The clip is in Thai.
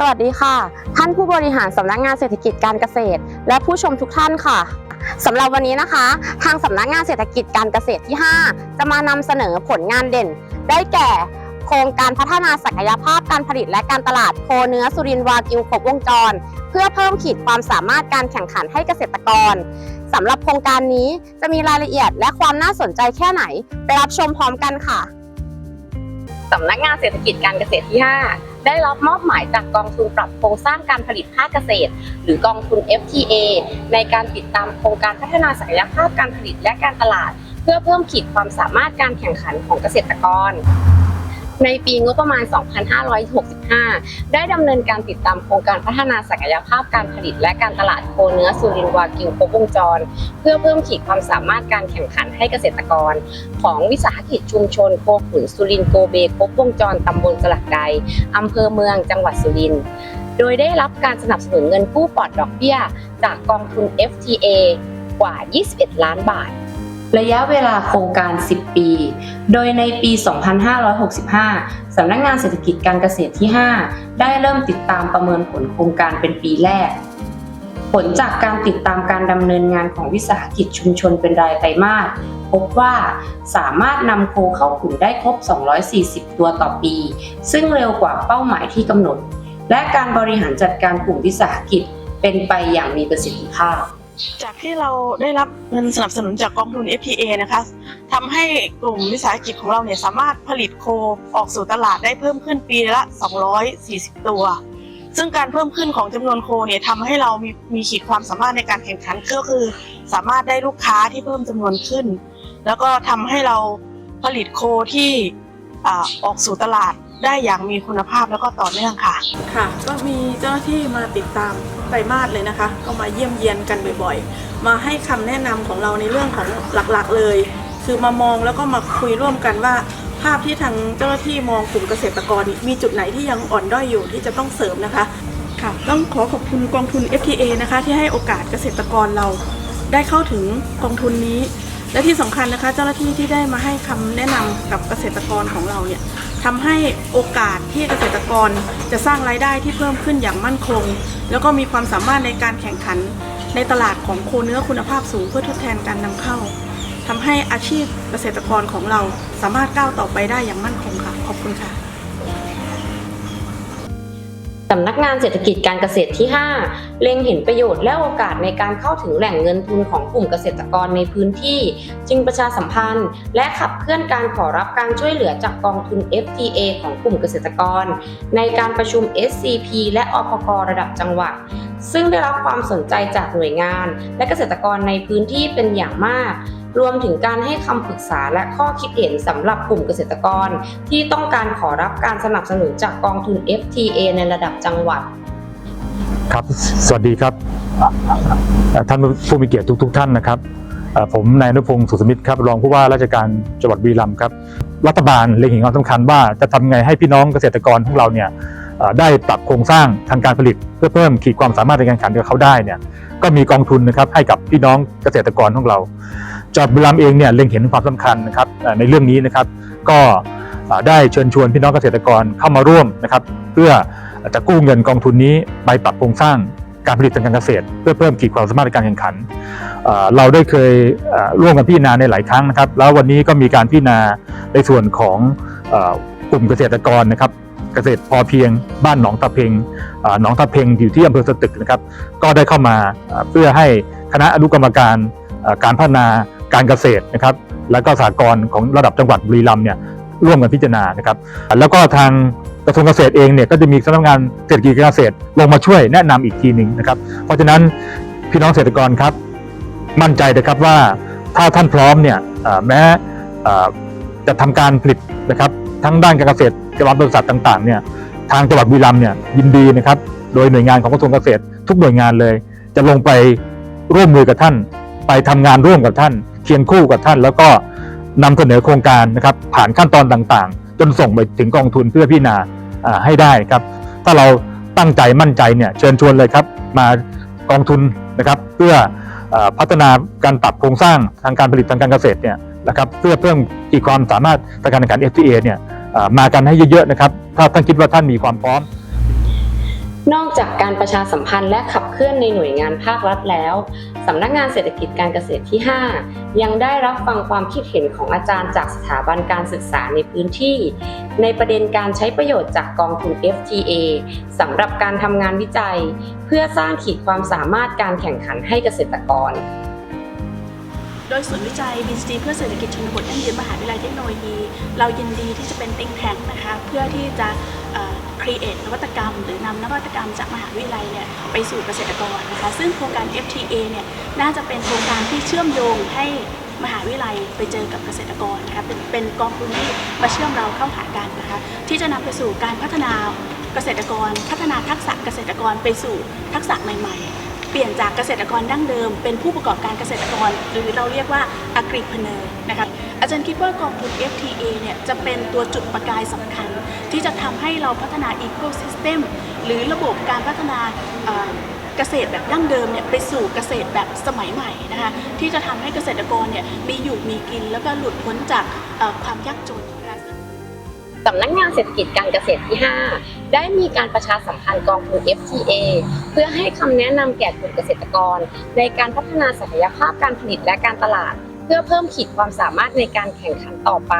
สวัสดีค่ะ ท่านผู้บริหารสำนักงานเศรษฐกิจการเกษตร และผู้ชมทุกท่านค่ะสำหรับวันนี้นะคะ ทางสำนักงานเศรษฐกิจการเกษตรที่ 5 จะมานำเสนอผลงานเด่น ได้แก่ โครงการพัฒนาศักยภาพการผลิตและการตลาดโคเนื้อสุรินทร์วากิวครบวงจร เพื่อเพิ่มขีดความสามารถการแข่งขันให้เกษตรกรสำหรับโครงการนี้จะมีรายละเอียดและความน่าสนใจแค่ไหน ไปรับชมพร้อมกันค่ะสำนักงานเศรษฐกิจการเกษตรที่ 5 ได้รับมอบหมายจากกองทุนปรับโครงสร้างการผลิตภาคเกษตร หรือกองทุน FTA ในการติดตามโครงการพัฒนาศักยภาพการผลิตและการตลาด เพื่อเพิ่มขีดความสามารถการแข่งขันของเกษตรกร ในปีงบประมาณ 2565 ได้ดำเนินการติดตามโครงการพัฒนาศักยภาพการผลิตและการตลาดโคเนื้อสุรินทร์วากิวครบวงจร เพื่อเพิ่มขีดความสามารถการแข่งขันให้เกษตรกร ของวิสาหกิจชุมชนโคขุนสุรินทร์โกเบครบวงจรตำบลสลักใดอำเภอเมืองจังหวัดสุรินทร์โดยได้รับการสนับสนุนเงินกู้ปลอดดอกเบี้ย จากกองทุน FTA กว่า 21 ล้านบาท ระยะเวลาโครงการ 10 ปี โดยในปี 2565 สำนักงานเศรษฐกิจการเกษตรที่ 5 ได้เริ่มติดตามประเมินผลโครงการเป็นปีแรก ผลจากการติดตามการดำเนินงานของวิสาหกิจชุมชนเป็นรายไตรมาสพบว่าสามารถนำโคเข้ากลุ่มได้ครบ 240 ตัวต่อปี ซึ่งเร็วกว่าเป้าหมายที่กำหนด และการบริหารจัดการกลุ่มวิสาหกิจเป็นไปอย่างมีประสิทธิภาพ จากที่เราได้รับเงินสนับสนุนจากกองทุน FTA นะคะทำให้กลุ่มวิสาหกิจของเราเนี่ยสามารถผลิตโคออกสู่ตลาดได้เพิ่มขึ้นปีละ 240 ตัว ซึ่งการเพิ่มขึ้นของจำนวนโคเนี่ยทำให้เรามีมีขีดความสามารถในการแข่งขันก็คือ สามารถได้ลูกค้าที่เพิ่มจำนวนขึ้น แล้วก็ทำให้เราผลิตโคที่อ่าออกสู่ตลาด ได้อย่างมีคุณภาพแล้วก็ต่อเนื่องค่ะ ค่ะ ก็มีเจ้าหน้าที่มาติดตามไตรมาสเลยนะคะ ก็มาเยี่ยมเยียนกันบ่อยๆ มาให้คำแนะนำของเราในเรื่องของหลักๆเลย คือมามองแล้วก็มาคุยร่วมกันว่า ภาพที่ทางเจ้าหน้าที่มองกลุ่มเกษตรกรมีจุดไหนที่ยังอ่อนด้อยอยู่ที่จะต้องเสริมนะคะค่ะต้องขอขอบคุณกองทุน FTA นะคะ ที่ให้โอกาสเกษตรกรเราได้เข้าถึงกองทุนนี้ และที่สำคัญนะคะ เจ้าหน้าที่ที่ได้มาให้คำแนะนำกับเกษตรกรของเราเนี่ย ทำให้โอกาสที่เกษตรกรจะสร้างรายได้ที่เพิ่มขึ้นอย่างมั่นคง แล้วก็มีความสามารถในการแข่งขันในตลาดของโคเนื้อคุณภาพสูงเพื่อทดแทนการนำเข้าทำให้อาชีพเกษตรกรของเราสามารถก้าวต่อไปได้อย่างมั่นคงค่ะ ขอบคุณค่ะ สำนักงานเศรษฐกิจการเกษตรที่ 5 เล็งเห็นประโยชน์และโอกาสในการเข้าถึงแหล่งเงินทุนของกลุ่มเกษตรกรในพื้นที่ จึงประชาสัมพันธ์ และขับเคลื่อนการขอรับการช่วยเหลือจากกองทุน FTA ของกลุ่มเกษตรกร ในการประชุม SCP และอพกระดับจังหวัด ซึ่งได้รับความสนใจจากหน่วยงาน และเกษตรกรในพื้นที่เป็นอย่างมาก รวมถึงการให้คำปรึกษาและข้อคิดเห็นสำหรับกลุ่มเกษตรกร ที่ต้องการขอรับการสนับสนุนจากกองทุน FTA ในระดับจังหวัด ครับ สวัสดีครับ ท่านผู้มีเกียรติทุกๆทท่านนะครับ ผมนายนุพงศ์สุสมิทธิ์ครับ รองผู้ว่าราชการจังหวัดบุรีรัมย์ครับ รัฐบาลเล็งเห็นความสำคัญว่าจะทำไงให้พี่น้องเกษตรกรของเราเนี่ย ได้ปรับโครงสร้างทางการผลิต เพื่อเพิ่มขีดความสามารถในการแข่งขันกับเขาได้เนี่ยก็มีกองทุนนะครับให้กับพี่น้องเกษตรกรของเราจังหวัดบุรีรัมเองเนี่ยเล็งเห็นความสำคัญนะครับในเรื่องนี้นะครับ ก็ได้เชิญชวนพี่น้องเกษตรกรเข้ามาร่วมนะครับ เพื่อจะกู้เงินกองทุนนี้ไปปรับโครงสร้างการผลิตทางการเกษตร เพื่อเพิ่มขีดความสามารถในการแข่งขัน เราได้เคยร่วมกันพิจารณาในหลายครั้งนะครับ แล้ววันนี้ก็มีการพิจารณาในส่วนของกลุ่มเกษตรกรนะครับ เกษตรพอเพียง บ้านหนองตะเพงหนองตะเพงอยู่ที่อำเภอสตึกนะครับ ก็ได้เข้ามาเพื่อให้คณะอนุกรรมการการพัฒนาการเกษตรนะครับ และก็สหกรณ์ของระดับจังหวัดบุรีรัมย์เนี่ยร่วมกันพิจารณานะครับ แล้วก็ทางกระทรวงเกษตรเองเนี่ยก็จะมีสำนักงานเศรษฐกิจการเกษตรลงมาช่วยแนะนำอีกทีหนึ่งนะครับ เพราะฉะนั้นพี่น้องเกษตรกรครับ มั่นใจนะครับว่าถ้าท่านพร้อมเนี่ยแม้จะทำการผลิตนะครับ ทั้งด้านการเกษตรกรบริษัทต่างๆเนี่ยทางจังหวัดบุรีรัมย์เนี่ยยินดีนะครับ โดยหน่วยงานของกระทรวงเกษตร ทุกหน่วยงานเลย จะลงไปร่วมมือกับท่าน ไปทำงานร่วมกับท่าน เคียงคู่กับท่าน แล้วก็นำเสนอโครงการนะครับ ผ่านขั้นตอนต่างๆ จนส่งไปถึงกองทุนเพื่อพิจารณาให้ได้ครับ ถ้าเราตั้งใจมั่นใจเนี่ยเชิญชวนเลยครับ มากองทุนนะครับ เพื่ออพัฒนาการปรับโครงสร้างทางการผลิตทางการเกษตรเนี่ย นะครับเพื่อเพิ่มขีดความสามารถทางการแข่งขัน FTA เนี่ยมากันให้เยอะๆนะครับถ้าท่านคิดว่าท่านมีความพร้อม นอกจากการประชาสัมพันธ์และขับเคลื่อนในหน่วยงานภาครัฐแล้วสำนักงานเศรษฐกิจการเกษตรที่ 5 ยังได้รับฟังความคิดเห็นของอาจารย์จากสถาบันการศึกษาในพื้นที่ ในประเด็นการใช้ประโยชน์จากกองทุน FTA สำหรับการทำงานวิจัย เพื่อสร้างขีดความสามารถการแข่งขันให้เกษตรกร โดยศูนย์วิจัย BCG เพื่อเศรษฐกิจชนบทยั่งยืนมหาวิทยาลัยเทคโนโลยี เรายินดีที่จะเป็นติ้งแทงนะคะเพื่อที่จะเอ่อ create นวัตกรรม หรือนำนวัตกรรมจากมหาวิทยาลัยเนี่ยไปสู่เกษตรกรนะคะซึ่งโครงการ FTA เนี่ยน่าจะเป็นโครงการที่เชื่อมโยงให้มหาวิทยาลัยไปเจอกับเกษตรกรนะคะเป็นเป็นกองทุนที่มาเชื่อมเราเข้าหากันนะคะที่จะนำไปสู่การพัฒนาเกษตรกร พัฒนาทักษะเกษตรกรไปสู่ทักษะใหม่ ๆ เปลี่ยนจากเกษตรกรดั้งเดิม เป็นผู้ประกอบการเกษตรกร หรือเราเรียกว่า agripreneur นะคะอาจารย์คิดว่ากองทุน FTA เนี่ยจะเป็นตัวจุดประกายสำคัญ ที่จะทำให้เราพัฒนา ecosystem หรือระบบการพัฒนาเกษตรแบบดั้งเดิมเนี่ยไปสู่เกษตรแบบสมัยใหม่นะคะที่จะทำให้เกษตรกรเนี่ยมีอยู่มีกินแล้วก็หลุดพ้นจากความยากจน สำนักงานเศรษฐกิจการเกษตรที่ 5 ได้มีการประชาสัมพันธ์กองทุน FTA เพื่อให้คำแนะนำแก่กลุ่มเกษตรกร ในการพัฒนาศักยภาพการผลิตและการตลาด เพื่อเพิ่มขีดความสามารถในการแข่งขันต่อไป